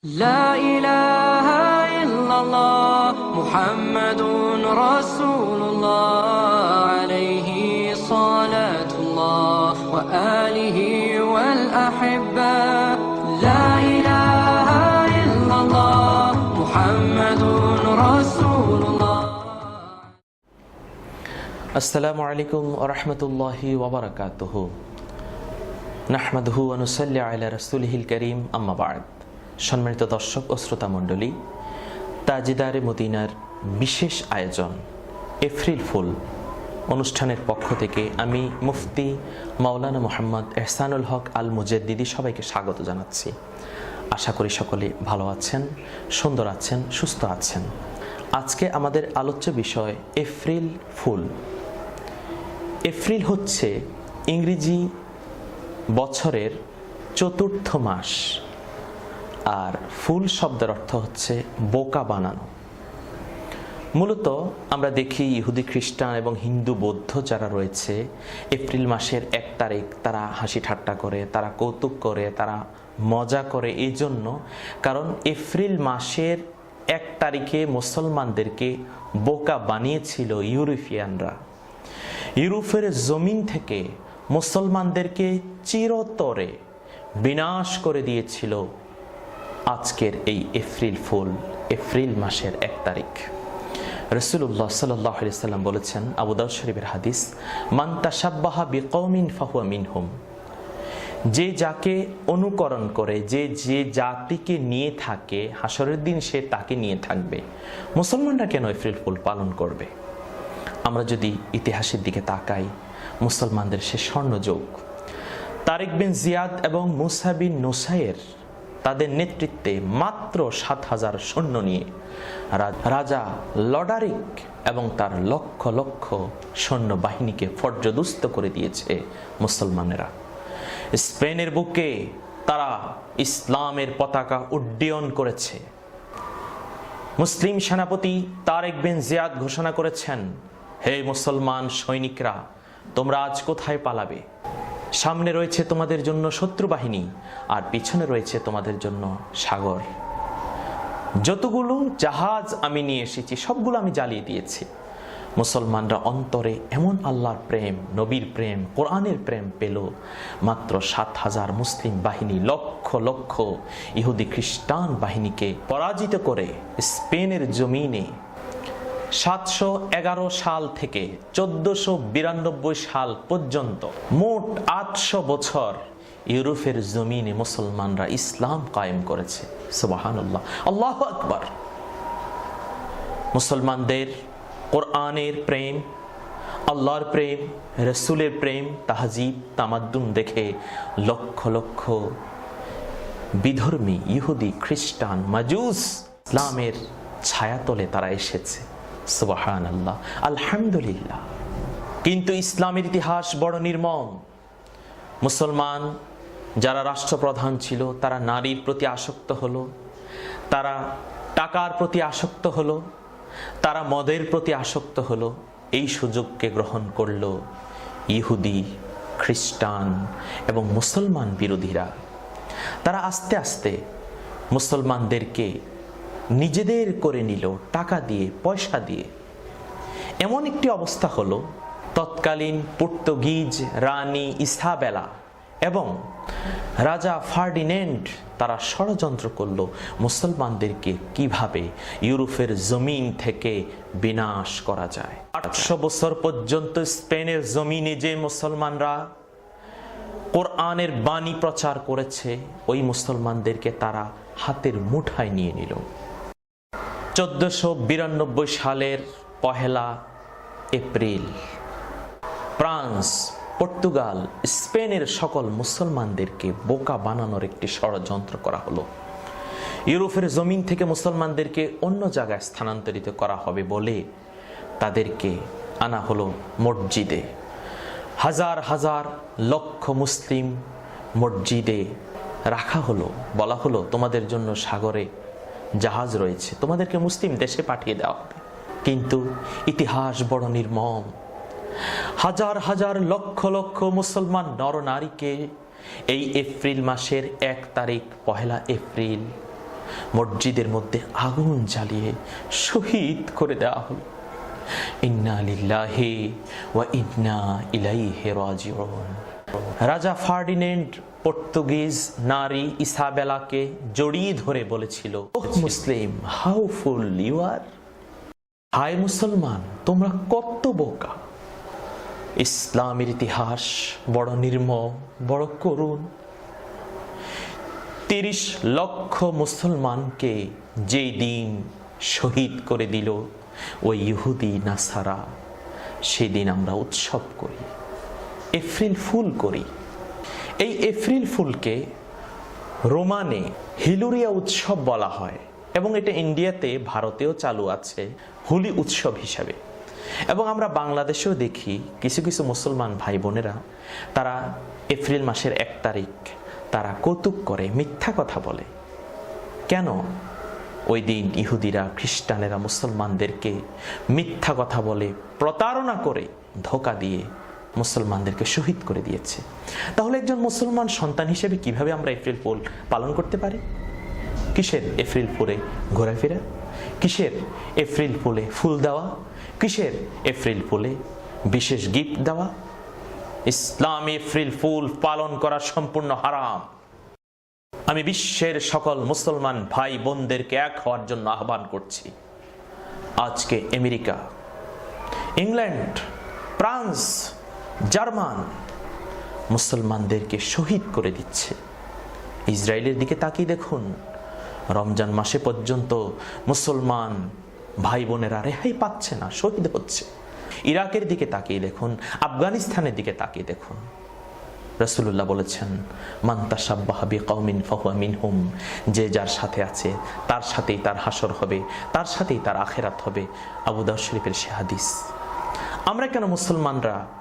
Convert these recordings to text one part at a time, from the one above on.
لا إله إلا الله محمد رسول الله عليه صلاة الله وآله والأحبة. لا إله إلا الله محمد رسول الله. السلام عليكم ورحمة الله وبركاته. نحمده ونصلي على رسوله الكريم أما بعد. সম্মানিত দর্শক ও শ্রোতা মণ্ডলী, তাজিদারে মদিনার বিশেষ আয়োজন এফ্রিল ফুল অনুষ্ঠানের পক্ষ থেকে আমি মুফতি মাওলানা মোহাম্মদ এহসানুল হক আল মুজেদ্দিদি সবাইকে স্বাগত জানাচ্ছি। আশা করি সকলে ভালো আছেন, সুন্দর আছেন, সুস্থ আছেন। আজকে আমাদের আলোচ্য বিষয় এপ্রিল ফুল। এপ্রিল হচ্ছে ইংরেজি বছরের চতুর্থ মাস। আর ফুল শব্দের অর্থ হচ্ছে বোকা বানানো। মূলত আমরা দেখি ইহুদি খ্রিস্টান এবং হিন্দু বৌদ্ধ যারা রয়েছে, এপ্রিল মাসের এক তারিখ তারা হাসি ঠাট্টা করে, তারা কৌতুক করে, তারা মজা করে এই জন্য কারণ এপ্রিল মাসের এক তারিখে মুসলমানদেরকে বোকা বানিয়েছিল ইউরোপিয়ানরা। ইউরোপের জমিন থেকে মুসলমানদেরকে চিরতরে বিনাশ করে দিয়েছিল আজকের এই এপ্রিল ফুল, এপ্রিল মাসের এক তারিখ। রসুল্লাহ সাল্লাহ সাল্লাম বলেছেন আবুদাউদ শরীফের হাদিস মান্তা সাব্বাহা বিকৌমিন ফাহুয়া মিনহুম। যে যাকে অনুকরণ করে, যে যে জাতিকে নিয়ে থাকে হাসরের দিন সে তাকে নিয়ে থাকবে। মুসলমানরা কেন এপ্রিল ফুল পালন করবে? আমরা যদি ইতিহাসের দিকে তাকাই, মুসলমানদের সে স্বর্ণযোগ। তারেক বিন জিয়াদ এবং মুসাবিন নোসাইয়ের তাদের নেতৃত্বে মাত্র সাত হাজার সৈন্য নিয়ে রাজা লডারিক এবং তার লক্ষ লক্ষ সৈন্য বাহিনীকে পর্যদুস্ত করে দিয়েছে মুসলমানেরা। স্পেনের বুকে তারা ইসলামের পতাকা উড্ডয়ন করেছে। মুসলিম সেনাপতি তারেক বিন জিয়াদ ঘোষণা করেছেন, হে মুসলমান সৈনিকরা, তোমরা আজ কোথায় পালাবে? সামনে রয়েছে তোমাদের জন্য শত্রু বাহিনী আর পিছনে রয়েছে তোমাদের জন্য সাগর। যতগুলো জাহাজ আমি নিয়ে এসেছি, সবগুলো আমি জ্বালিয়ে দিয়েছি। মুসলমানরা অন্তরে এমন আল্লাহর প্রেম, নবীর প্রেম, কোরআনের প্রেম পেল। মাত্র সাত হাজার মুসলিম বাহিনী লক্ষ লক্ষ ইহুদি খ্রিস্টান বাহিনীকে পরাজিত করে স্পেনের জমিনে সাতশো এগারো সাল থেকে চোদ্দশো বিরানব্বই সাল পর্যন্ত মোট আটশো বছর ইউরোপের জমিনে মুসলমানরা ইসলাম কায়েম করেছে। সুবাহানুল্লাহ। আল্লাহ আকবার। মুসলমানদের কোরআনের প্রেম, আল্লাহর প্রেম, রসুলের প্রেম, তাহাজিব, তামাদ্দুন দেখে লক্ষ লক্ষ বিধর্মী, ইহুদি, খ্রিস্টান, মাজুস ইসলামের ছায়াতলে তারা এসেছে। আল্লাহ আলহামদুলিল্লাহ। কিন্তু ইসলামের ইতিহাস বড় নির্মম। মুসলমান যারা রাষ্ট্রপ্রধান ছিল, তারা নারীর প্রতি আসক্ত হলো, তারা টাকার প্রতি আসক্ত হলো, তারা মদের প্রতি আসক্ত হলো। এই সুযোগকে গ্রহণ করল ইহুদি, খ্রিস্টান এবং মুসলমান বিরোধীরা। তারা আস্তে আস্তে মুসলমানদেরকে নিজেদের করে নিল টাকা দিয়ে, পয়সা দিয়ে। এমন একটি অবস্থা হলো, তৎকালীন পর্তুগিজ রানী ইসাবেলা এবং রাজা ফার্ডিনেন্ড তারা ষড়যন্ত্র করল মুসলমানদেরকে কীভাবে ইউরোপের জমিন থেকে বিনাশ করা যায়। আটশো বছর পর্যন্ত স্পেনের জমিনে যে মুসলমানরা কোরআনের বাণী প্রচার করেছে, ওই মুসলমানদেরকে তারা হাতের মুঠায় নিয়ে নিল। চোদ্দশো বিরানব্বই সালের পহেলা এপ্রিল। ফ্রান্স, পর্তুগাল, স্পেনের সকল মুসলমানদেরকে বোকা বানানোর একটি ষড়যন্ত্র করা হলো। ইউরোপের জমিন থেকে মুসলমানদেরকে অন্য জায়গায় স্থানান্তরিত করা হবে বলে তাদেরকে আনা হলো মসজিদে। হাজার হাজার লক্ষ মুসলিম মসজিদে রাখা হলো, বলা হলো, তোমাদের জন্য সাগরে জাহাজ রয়েছে। তোমাদেরকে মুসলিম দেশে পাঠিয়ে দেওয়া হবে। কিন্তু ইতিহাস বড় নির্মম। হাজার হাজার লক্ষ লক্ষ মুসলমান নরনারীকে এই এপ্রিল মাসের এক তারিখ, পহেলা এপ্রিল মসজিদের মধ্যে আগুন জ্বালিয়ে শহীদ করে দেওয়া হলো। ইন্না লিল্লাহি ওয়া ইন্না ইলাইহি রাজিউন। রাজা ফার্ডিনেন্ড পর্তুগিজ নারী ইসাবেলাকে জড়িয়ে ধরে বলেছিল, "ওহ মুসলিম, হাউ ফুল ইউ আর? হায় মুসলমান, তোমরা কত বোকা। ইসলামের ইতিহাস বড় নির্মম, বড় করুণ। তিরিশ লক্ষ মুসলমানকে যেই দিন শহীদ করে দিল ওই ইহুদি নাসারা, সেদিন আমরা উৎসব করি। এপ্রিল ফুল করি। এই এপ্রিল ফুলকে রোমানে হিলুরিয়া উৎসব বলা হয় এবং এটা ইন্ডিয়াতে ভারতেও চালু আছে হোলি উৎসব হিসাবে। এবং আমরা বাংলাদেশেও দেখি কিছু কিছু মুসলমান ভাই বোনেরা তারা এপ্রিল মাসের এক তারিখ তারা কৌতুক করে, মিথ্যা কথা বলে। কেন? ওই দিন ইহুদিরা, খ্রিস্টানেরা, মুসলমানদেরকে মিথ্যা কথা বলে, প্রতারণা করে, ধোকা দিয়ে মুসলমানদেরকে শহীদ করে দিয়েছে। তাহলে একজন মুসলমান সন্তান হিসেবে কীভাবে আমরা এপ্রিল ফুল পালন করতে পারি? কিসের এপ্রিল ফুলে ঘোরাফেরা? কিসের এপ্রিল ফুলে ফুল দেওয়া? কিসের এপ্রিল ফুলে বিশেষ গিফট দেওয়া? ইসলাম এপ্রিল ফুল পালন করা সম্পূর্ণ হারাম। আমি বিশ্বের সকল মুসলমান ভাই বোনদেরকে এক হওয়ার জন্য আহ্বান করছি। আজকে আমেরিকা, ইংল্যান্ড, ফ্রান্স জার্মান মুসলমানদেরকে শহীদ করে দিচ্ছে। ইসরায়েলের দিকে তাকিয়ে দেখুন, রমজান মাসে পর্যন্ত মুসলমান ভাই বোনেরা রেহাই পাচ্ছে না, শহীদ হচ্ছে। ইরাকের দিকে তাকিয়ে দেখুন, আফগানিস্তানের দিকে তাকিয়ে দেখুন। রসুল্লাহ বলেছেন মান্তা সাব্বাহাবি কৌমিন ফহুয়া মিনহুম যে যার সাথে আছে, তার সাথেই তার হাসর হবে, তার সাথেই তার আখেরাত হবে। আবু দাউদ শরীফের সে হাদিস। আমরা কেন মুসলমানরা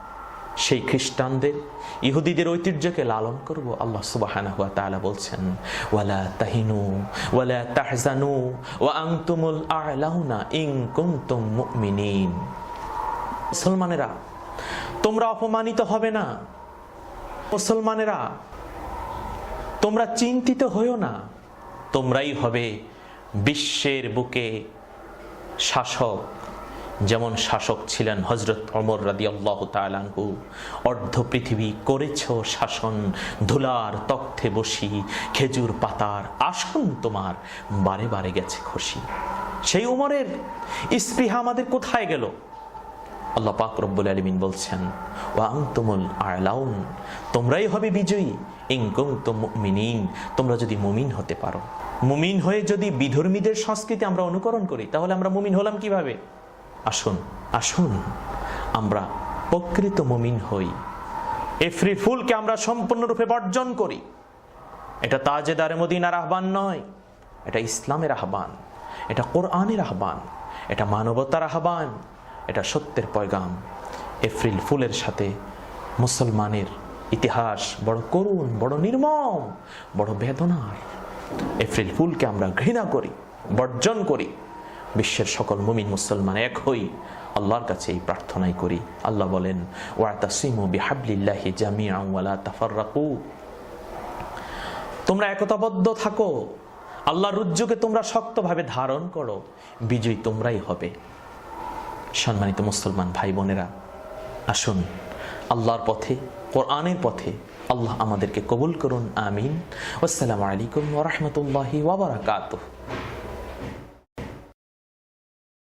সেই খ্রিস্টানদের, ইহুদিদের ঐতিহ্যকে লালন করব, আল্লাহ সুবাহানা হুয়া তাআলা বলছেন, ওয়ালা তাহিনু, ওয়ালা তাহজানু, ওয়া আনতুমুল আ'লাউনা ইং কুনতুম মুমিনিন। মুসলমানেরা, তোমরা অপমানিত হবে না। মুসলমানেরা, তোমরা চিন্তিত হইও না। তোমরাই হবে বিশ্বের বুকে শাসক। যেমন শাসক ছিলেন হজরত অমর রাদি আল্লাহ তালানহু অর্ধ পৃথিবী করেছ শাসন, ধুলার তক্থে বসি, খেজুর পাতার আসন তোমার বারে বারে গেছে খুশি সেই উমরের স্পৃহা আমাদের কোথায় গেল? আল্লাহ পাক রব্বুল আলমিন বলছেন ও আংতুমুল আলাউন তোমরাই হবে বিজয়ী। ইংকুম তো তোমরা যদি মুমিন হতে পারো। মুমিন হয়ে যদি বিধর্মীদের সংস্কৃতি আমরা অনুকরণ করি, তাহলে আমরা মুমিন হলাম কীভাবে? আসুন আসুন, আমরা প্রকৃত মুমিন হই। এফ্রি ফুলকে আমরা সম্পূর্ণরূপে বর্জন করি। এটা তাজেদারে মদিনার আহ্বান নয়, এটা ইসলামের আহ্বান, এটা কোরআনের আহ্বান, এটা মানবতার আহ্বান, এটা সত্যের পয়গাম। এফ্রিল ফুলের সাথে মুসলমানের ইতিহাস বড় করুণ, বড় নির্মম, বড় বেদনার। এফ্রিল ফুলকে আমরা ঘৃণা করি, বর্জন করি। বিশ্বের সকল মুমিন মুসলমান এক হই। আল্লাহর কাছে এই প্রার্থনাই করি। আল্লাহ বলেন তোমরা একতাবদ্ধ থাকো। আল্লাহর রুজ্জুকে তোমরা শক্তভাবে ধারণ করো। বিজয়ী তোমরাই হবে। সম্মানিত মুসলমান ভাই বোনেরা, আসুন, আল্লাহর পথে, কোরআনের পথে আল্লাহ আমাদেরকে কবুল করুন। আমিন। আসসালামু আলাইকুম ওরহমতুল্লাহি ওবরাকাতুহ